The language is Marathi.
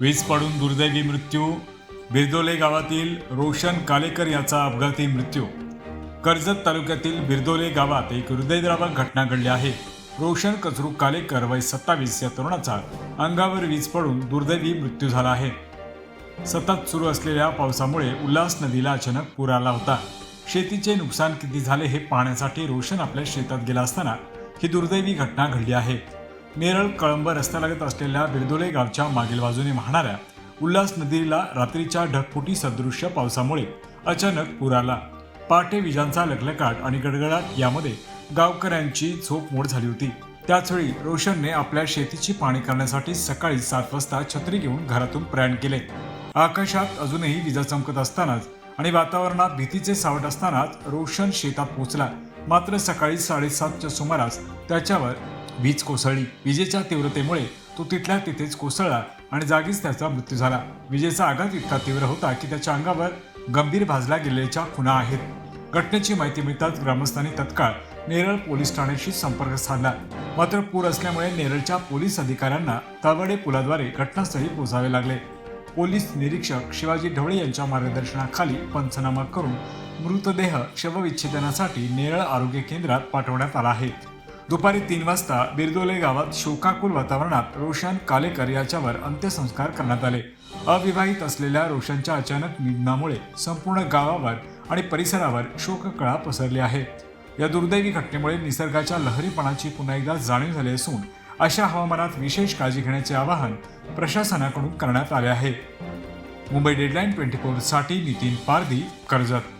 वीज पडून दुर्दैवी मृत्यू बिरदोले गावातील रोशन कालेकर याचा अपघाती मृत्यू. कर्जत तालुक्यातील बिरदोले गावात एक हृदयद्रावक घटना घडली आहे. रोशन कचरू कालेकर वय सत्तावीस या तरुणाचा अंगावर वीज पडून दुर्दैवी मृत्यू झाला आहे. सतत सुरू असलेल्या पावसामुळे उल्हास नदीला अचानक पूर आला होता. शेतीचे नुकसान किती झाले हे पाहण्यासाठी रोशन आपल्या शेतात गेला असताना ही दुर्दैवी घटना घडली आहे. नेरळ कळंब रस्त्यालगत असलेल्या बिरदोले गावच्या मागील बाजूने वाहणाऱ्या उल्हास नदीला रात्रीच्या ढगफुटी सदृश्य पावसामुळे अचानक पूर आला. पहाटे विजांचा लखलकाट आणि गडगडाट यामध्ये गावकऱ्यांची झोप मोड झाली होती. त्याचवेळी रोशनने आपल्या शेतीची पाणी करण्यासाठी सकाळी सात वाजता छत्री घेऊन घरातून प्रयाण केले. आकाशात अजूनही विजा चमकत असतानाच आणि वातावरणात भीतीचे सावट असतानाच रोशन शेतात पोहोचला. मात्र सकाळी साडेसातच्या सुमारास त्याच्यावर वीज कोसळली. विजेच्या तीव्रतेमुळे तो तिथल्या तिथेच कोसळला आणि जागीच त्याचा मृत्यू झाला. विजेचा आघात इतका तीव्र होता की त्याच्या अंगावर गंभीर भाजल्या गेलेल्या खुणा आहेत. घटनेची माहिती मिळताच ग्रामस्थांनी तत्काळ नेरळ पोलीस ठाण्याशी संपर्क साधला. मात्र पूर असल्यामुळे नेरळच्या पोलीस अधिकाऱ्यांना तळवडे पुलाद्वारे घटनास्थळी पोहोचावे लागले. पोलीस निरीक्षक शिवाजी ढवळे यांच्या मार्गदर्शनाखाली पंचनामा करून मृतदेह शवविच्छेदनासाठी नेरळ आरोग्य केंद्रात पाठवण्यात आला आहे. दुपारी तीन वाजता बिरदोले गावात शोकाकुल वातावरणात रोशन कालेकर याच्यावर अंत्यसंस्कार करण्यात आले. अविवाहित असलेल्या रोशनच्या अचानक निधनामुळे संपूर्ण गावावर आणि परिसरावर शोककळा पसरली आहे. या दुर्दैवी घटनेमुळे निसर्गाच्या लहरीपणाची पुन्हा एकदा जाणीव झाली असून अशा हवामानात विशेष काळजी घेण्याचे आवाहन प्रशासनाकडून करण्यात आले आहे. मुंबई डेडलाईन ट्वेंटी फोरसाठी नितीन पारदी कर्जत.